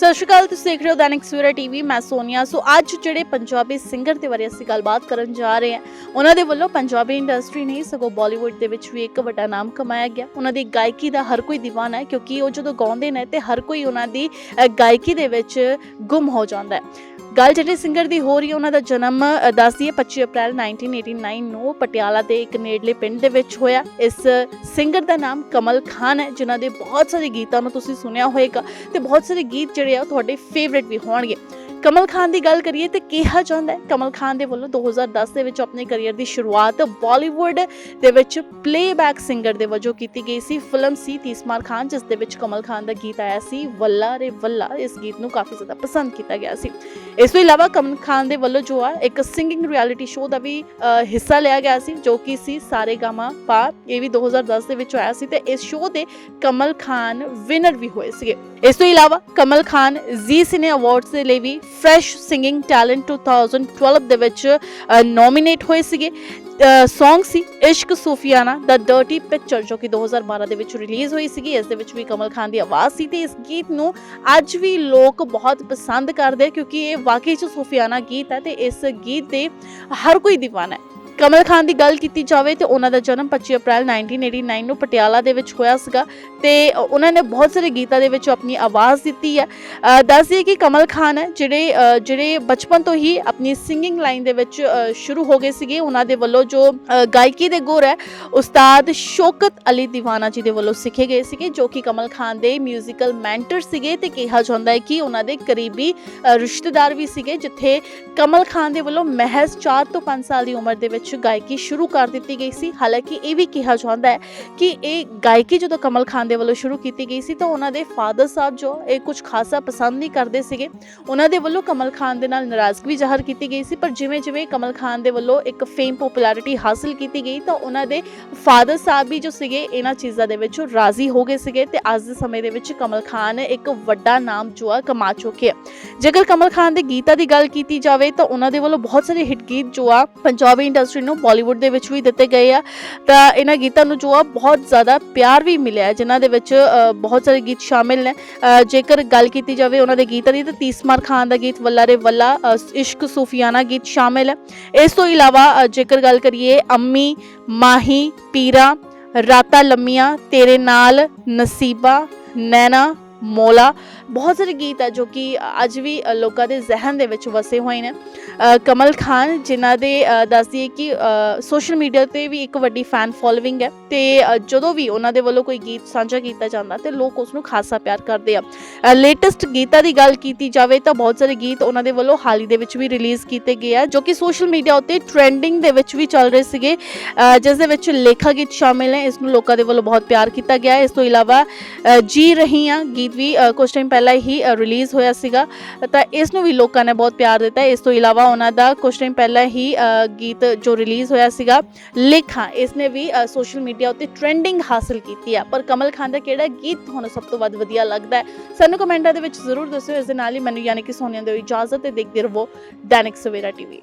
ਸਤਿ ਸ਼੍ਰੀ ਅਕਾਲ, ਤੁਸੀਂ ਦੇਖ ਰਹੇ ਹੋ ਦੈਨਿਕ ਸਵੇਰਾ ਟੀਵੀ, ਮੈਂ ਸੋਨੀਆ। ਸੋ ਅੱਜ ਜਿਹੜੇ ਪੰਜਾਬੀ ਸਿੰਗਰ ਦੇ ਬਾਰੇ ਅਸੀਂ ਗੱਲਬਾਤ ਕਰਨ ਜਾ ਰਹੇ ਹਾਂ, ਉਹਨਾਂ ਦੇ ਵੱਲੋਂ ਪੰਜਾਬੀ ਇੰਡਸਟਰੀ ਨਹੀਂ ਸਗੋਂ ਬਾਲੀਵੁੱਡ ਦੇ ਵਿੱਚ ਵੀ ਇੱਕ ਵੱਡਾ ਨਾਮ ਕਮਾਇਆ ਗਿਆ। ਉਹਨਾਂ ਦੀ ਗਾਇਕੀ ਦਾ ਹਰ ਕੋਈ دیਵਾਨਾ ਹੈ, ਕਿਉਂਕਿ ਉਹ ਜਦੋਂ ਗਾਉਂਦੇ ਨੇ ਤੇ ਹਰ ਕੋਈ ਉਹਨਾਂ ਦੀ ਗਾਇਕੀ ਦੇ ਵਿੱਚ ਗੁੰਮ ਹੋ ਜਾਂਦਾ ਹੈ। ਗੱਲ ਜਿਹੜੇ ਸਿੰਗਰ ਦੀ ਹੋ ਰਹੀ ਹੈ ਉਹਨਾਂ ਦਾ ਜਨਮ ਅ, ਦੱਸਦੀ ਹੈ 25 ਅਪ੍ਰੈਲ 1989 ਨੂੰ ਪਟਿਆਲਾ ਦੇ ਇੱਕ ਨੇੜਲੇ ਪਿੰਡ ਦੇ ਵਿੱਚ ਹੋਇਆ। ਇਸ ਸਿੰਗਰ ਦਾ ਨਾਮ ਕਮਲ ਖਾਨ ਹੈ ਜਿਨ੍ਹਾਂ ਦੇ ਬਹੁਤ ਸਾਰੇ ਗੀਤਾਂ ਨੂੰ ਤੁਸੀਂ ਸੁਣਿਆ ਹੋਵੇਗਾ ਤੇ ਬਹੁਤ ਸਾਰੇ ਗੀਤ ਜਿਹੜੇ ਆ ਉਹ ਤੁਹਾਡੇ ਫੇਵਰਿਟ ਵੀ ਹੋਣਗੇ। ਕਮਲ ਖਾਨ ਦੀ ਗੱਲ ਕਰੀਏ ਤੇ ਕਿਹਾ ਜਾਂਦਾ ਹੈ, ਕਮਲ ਖਾਨ ਦੇ ਵੱਲੋਂ 2010 ਦੇ ਵਿੱਚ ਆਪਣੇ ਕੈਰੀਅਰ ਦੀ ਸ਼ੁਰੂਆਤ ਬਾਲੀਵੁੱਡ ਦੇ ਵਿੱਚ ਪਲੇਬੈਕ ਸਿੰਗਰ ਦੇ ਵਜੋਂ ਕੀਤੀ ਗਈ ਸੀ ਫਿਲਮ ਸੀ ਤੀਸਮਾਰ ਖਾਨ, ਜਿਸ ਦੇ ਵਿੱਚ ਕਮਲ ਖਾਨ ਦਾ ਗੀਤ ਆਇਆ ਸੀ, ਵੱਲਾ ਰੇ ਵੱਲਾ, ਇਸ ਗੀਤ ਨੂੰ ਕਾਫੀ ਜ਼ਿਆਦਾ ਪਸੰਦ ਕੀਤਾ ਗਿਆ ਸੀ। ਇਸ ਤੋਂ ਇਲਾਵਾ ਕਮਲ ਖਾਨ ਦੇ ਵੱਲੋਂ ਜੋ ਆ, ਇੱਕ ਸਿੰਗਿੰਗ ਰਿਐਲਿਟੀ ਸ਼ੋਅ ਦਾ ਵੀ ਹਿੱਸਾ ਲਿਆ ਗਿਆ ਸੀ, ਜੋ ਕਿ ਸੀ ਸਾਰੇ ਗਾਮਾ ਪਾ ਇਹ ਵੀ 2010 ਦੇ ਵਿੱਚ ਆਇਆ ਸੀ ਤੇ ਇਸ ਸ਼ੋਅ ਦੇ ਕਮਲ ਖਾਨ ਵਿਨਰ ਵੀ ਹੋਏ ਸੀਗੇ। ਇਸ ਤੋਂ ਇਲਾਵਾ ਕਮਲ ਖਾਨ ਜ਼ੀ ਸਿਨੇ ਅਵਾਰਡਸ ਦੇ ਲਈ ਵੀ ਫਰੈਸ਼ ਸਿੰਗਿੰਗ ਟੈਲੈਂਟ 2012 ਦੇ ਵਿੱਚ ਨੋਮੀਨੇਟ ਹੋਏ ਸੀਗੇ। ਸੌਂਗ ਸੀ ਇਸ਼ਕ ਸੂਫੀਆਨਾ ਦਾ ਡਰਟੀ ਪਿਕਚਰ ਜੋ ਕਿ 2012 ਦੇ ਵਿੱਚ ਰਿਲੀਜ਼ ਹੋਈ ਸੀਗੀ। ਇਸ ਦੇ ਵਿੱਚ ਵੀ ਕਮਲ ਖਾਨ ਦੀ ਆਵਾਜ਼ ਸੀ ਤੇ ਇਸ ਗੀਤ ਨੂੰ ਅੱਜ ਵੀ ਲੋਕ ਬਹੁਤ ਪਸੰਦ ਕਰਦੇ ਕਿਉਂਕਿ ਇਹ ਵਾਕਈ ਚ ਸੂਫੀਆਨਾ ਗੀਤ ਹੈ ਤੇ ਇਸ ਗੀਤ ਦੇ ਹਰ ਕੋਈ دیਵਾਨਾ ਹੈ। ਕਮਲ ਖਾਨ ਦੀ ਗੱਲ ਕੀਤੀ ਜਾਵੇ ਤੇ ਉਹਨਾਂ ਦਾ ਜਨਮ 25 ਅਪ੍ਰੈਲ 1989 ਨੂੰ ਪਟਿਆਲਾ ਦੇ ਵਿੱਚ ਹੋਇਆ ਸੀਗਾ ਤੇ ਉਹਨਾਂ ਨੇ ਬਹੁਤ ਸਾਰੇ ਗੀਤਾਂ ਦੇ ਵਿੱਚ ਆਪਣੀ ਆਵਾਜ਼ ਦਿੱਤੀ ਹੈ ਅ, ਦੱਸ ਦਈਏ ਕਿ ਕਮਲ ਖਾਨ ਹੈ ਜਿਹੜੇ ਅ, ਜਿਹੜੇ ਬਚਪਨ ਤੋਂ ਹੀ ਆਪਣੀ ਸਿੰਗਿੰਗ ਲਾਈਨ ਦੇ ਵਿੱਚ ਅ, ਸ਼ੁਰੂ ਹੋ ਗਏ ਸੀਗੇ ਉਹਨਾਂ ਦੇ ਵੱਲੋਂ ਜੋ ਅ, ਗਾਇਕੀ ਦੇ ਗੁਰ ਹੈ ਉਸਤਾਦ ਸ਼ੌਕਤ ਅਲੀ ਦੀਵਾਨਾ ਜੀ ਦੇ ਵੱਲੋਂ ਸਿੱਖੇ ਗਏ ਸੀਗੇ ਜੋ ਕਿ ਕਮਲ ਖਾਨ ਦੇ 뮤지컬 ਮੈਂਟਰ ਸੀਗੇ ਤੇ ਕਿਹਾ ਜਾਂਦਾ ਹੈ ਕਿ ਉਹਨਾਂ ਦੇ ਕਰੀਬੀ ਅ, ਰਿਸ਼ਤੇਦਾਰ ਵੀ ਸੀਗੇ ਜਿੱਥੇ ਕਮਲ ਖਾਨ ਦੇ ਵੱਲੋਂ ਮਹਿਜ਼ 4 ਤੋਂ 5 ਸਾਲ ਦੀ ਉਮਰ ਦੇ ਵਿੱਚ ਗਾਇਕੀ ਸ਼ੁਰੂ ਕਰ ਦਿੱਤੀ ਗਈ ਸੀ। ਹਾਲਾਂਕਿ ਇਹ ਵੀ ਕਿਹਾ ਜਾਂਦਾ ਹੈ ਕਿ ਇਹ ਗਾਇਕੀ ਜਦੋਂ ਕਮਲ ਖਾਨ ਦੇ ਵੱਲੋਂ ਸ਼ੁਰੂ ਕੀਤੀ ਗਈ ਸੀ ਤਾਂ ਉਹਨਾਂ ਦੇ ਫਾਦਰ ਸਾਹਿਬ ਜੋ ਇਹ ਕੁਝ ਖਾਸਾ ਪਸੰਦ ਨਹੀਂ ਕਰਦੇ ਸੀਗੇ, ਉਹਨਾਂ ਦੇ ਵੱਲੋਂ ਕਮਲ ਖਾਨ ਦੇ ਨਾਲ ਨਾਰਾਜ਼ਗੀ ਜ਼ਾਹਰ ਕੀਤੀ ਗਈ ਸੀ। ਪਰ ਜਿਵੇਂ ਜਿਵੇਂ ਕਮਲ ਖਾਨ ਦੇ ਵੱਲੋਂ ਇੱਕ ਫੇਮ ਪਪੂਲੈਰਿਟੀ ਹਾਸਲ ਕੀਤੀ ਗਈ ਤਾਂ ਉਹਨਾਂ ਦੇ ਫਾਦਰ ਸਾਹਿਬ ਵੀ ਜੋ ਸੀਗੇ, ਇਹਨਾਂ ਚੀਜ਼ਾਂ ਦੇ ਵਿੱਚ ਰਾਜ਼ੀ ਹੋ ਗਏ ਸੀਗੇ ਤੇ ਅੱਜ ਦੇ ਸਮੇਂ ਦੇ ਵਿੱਚ ਕਮਲ ਖਾਨ ਇੱਕ ਵੱਡਾ ਨਾਮ ਜੋ ਆ ਕਮਾ ਚੁੱਕੇ ਹੈ ਜੇਕਰ ਕਮਲ ਖਾਨ ਦੇ ਗੀਤਾਂ ਦੀ ਗੱਲ ਕੀਤੀ ਜਾਵੇ ਤਾਂ ਉਹਨਾਂ ਦੇ ਵੱਲੋਂ ਬਹੁਤ ਸਾਰੇ ਹਿੱਟ ਗੀਤ ਜੋ ਆ ਪੰਜਾਬੀ ਇੰਡਸਟਰੀ ਨੂੰ ਬਾਲੀਵੁੱਡ ਦੇ ਵਿੱਚ ਵੀ ਦਿੱਤੇ ਗਏ ਆ। ਤਾਂ ਇਹਨਾਂ ਗੀਤਾਂ ਨੂੰ ਜੋ ਆ ਬਹੁਤ ਜ਼ਿਆਦਾ ਪਿਆਰ ਵੀ ਮਿਲਿਆ ਹੈ, ਜਿਨ੍ਹਾਂ ਦੇ ਵਿੱਚ ਬਹੁਤ ਸਾਰੇ ਗੀਤ ਸ਼ਾਮਿਲ ਨੇ। ਜੇਕਰ ਗੱਲ ਕੀਤੀ ਜਾਵੇ ਉਹਨਾਂ ਦੇ ਗੀਤਾਂ ਦੀ ਤਾਂ ਤੀਸਮਾਰ ਖਾਨ ਦਾ ਗੀਤ ਵੱਲਾ ਰੇ ਵੱਲਾ ਇਸ਼ਕ ਸੂਫੀਆਨਾ ਗੀਤ ਸ਼ਾਮਿਲ ਹੈ। ਇਸ ਤੋਂ ਇਲਾਵਾ ਜੇਕਰ ਗੱਲ ਕਰੀਏ ਅੰਮੀ ਮਾਹੀ ਪੀਰਾ ਰਾਤਾਂ ਲੰਮੀਆਂ ਤੇਰੇ ਨਾਲ ਨਸੀਬਾ ਨੈਣਾ ਮੋਲਾ। ਬਹੁਤ ਸਾਰੇ ਗੀਤ ਹੈ ਜੋ ਕਿ ਅੱਜ ਵੀ ਲੋਕਾਂ ਦੇ ਜ਼ਿਹਨ ਦੇ ਵਿੱਚ ਵਸੇ ਹੋਏ ਨੇ। ਕਮਲ ਖਾਨ ਜਿਨ੍ਹਾਂ ਦੇ ਅ, ਦੱਸ ਕਿ ਸੋਸ਼ਲ ਮੀਡੀਆ ਤੇ ਵੀ ਇੱਕ ਵੱਡੀ ਫੈਨ ਫੋਲੋਇੰਗ ਹੈ ਤੇ ਜਦੋਂ ਵੀ ਉਹਨਾਂ ਦੇ ਵੱਲੋਂ ਕੋਈ ਗੀਤ ਸਾਂਝਾ ਕੀਤਾ ਜਾਂਦਾ ਤੇ ਲੋਕ ਉਸ ਨੂੰ ਖਾਸਾ ਪਿਆਰ ਕਰਦੇ ਆ। ਲੇਟੈਸਟ ਗੀਤਾਂ ਦੀ ਗੱਲ ਕੀਤੀ ਜਾਵੇ ਤਾਂ ਬਹੁਤ ਸਾਰੇ ਗੀਤ ਉਹਨਾਂ ਦੇ ਵੱਲੋਂ ਹਾਲ ਹੀ ਦੇ ਵਿੱਚ ਵੀ ਰਿਲੀਜ਼ ਕੀਤੇ ਗਏ ਆ ਜੋ ਕਿ ਸੋਸ਼ਲ ਮੀਡੀਆ ਉੱਤੇ ਟ੍ਰੈਂਡਿੰਗ ਦੇ ਵਿੱਚ ਵੀ ਚੱਲ ਰਹੇ ਸੀਗੇ। ਜਿਸ ਦੇ ਵਿੱਚ ਲੇਖਾ ਗੀਤ ਸ਼ਾਮਿਲ ਨੇ ਇਸ ਨੂੰ ਲੋਕਾਂ ਦੇ ਵੱਲੋਂ ਬਹੁਤ ਪਿਆਰ ਕੀਤਾ ਗਿਆ। ਇਸ ਤੋਂ ਇਲਾਵਾ ਜੀ ਰਹੀ ਹਾਂ ਗੀਤ ਵੀ ਅ, ਕੁਝ ਟਾਈਮ ਪਹਿਲਾਂ ਹੀ ਰਿਲੀਜ਼ ਹੋਇਆ ਸੀਗਾ। ਤਾਂ ਇਸ ਨੂੰ ਵੀ ਲੋਕਾਂ ਨੇ ਬਹੁਤ ਪਿਆਰ ਦਿੱਤਾ। ਇਸ ਤੋਂ ਇਲਾਵਾ ਉਹਨਾਂ ਦਾ ਕੁਝ ਟਾਈਮ ਪਹਿਲਾਂ ਹੀ ਗੀਤ ਜੋ ਰਿਲੀਜ਼ ਹੋਇਆ ਸੀਗਾ ਲੇਖਾ ਇਸ ਨੇ ਵੀ ਸੋਸ਼ਲ ਮੀਡੀਆ ਉੱਤੇ ਟ੍ਰੈਂਡਿੰਗ ਹਾਸਲ ਕੀਤੀ ਹੈ ਪਰ ਕਮਲ ਖਾਨ ਦਾ ਕਿਹੜਾ ਗੀਤ ਤੁਹਾਨੂੰ ਸਭ ਤੋਂ ਵੱਧ ਵਧੀਆ ਲੱਗਦਾ ਹੈ? ਸਾਨੂੰ ਕਮੈਂਟਾਂ ਦੇ ਵਿੱਚ ਜ਼ਰੂਰ ਦੱਸਿਓ। ਇਸ ਦੇ ਨਾਲ ਹੀ ਮੈਨੂੰ ਯਾਨੀ ਕਿ ਸੋਨੀਆ ਦੇ ਇਜਾਜ਼ਤ ਤੇ ਦੇਖਦੇ ਰਹੋ ਦੈਨਿਕ ਸਵੇਰਾ ਟੀਵੀ।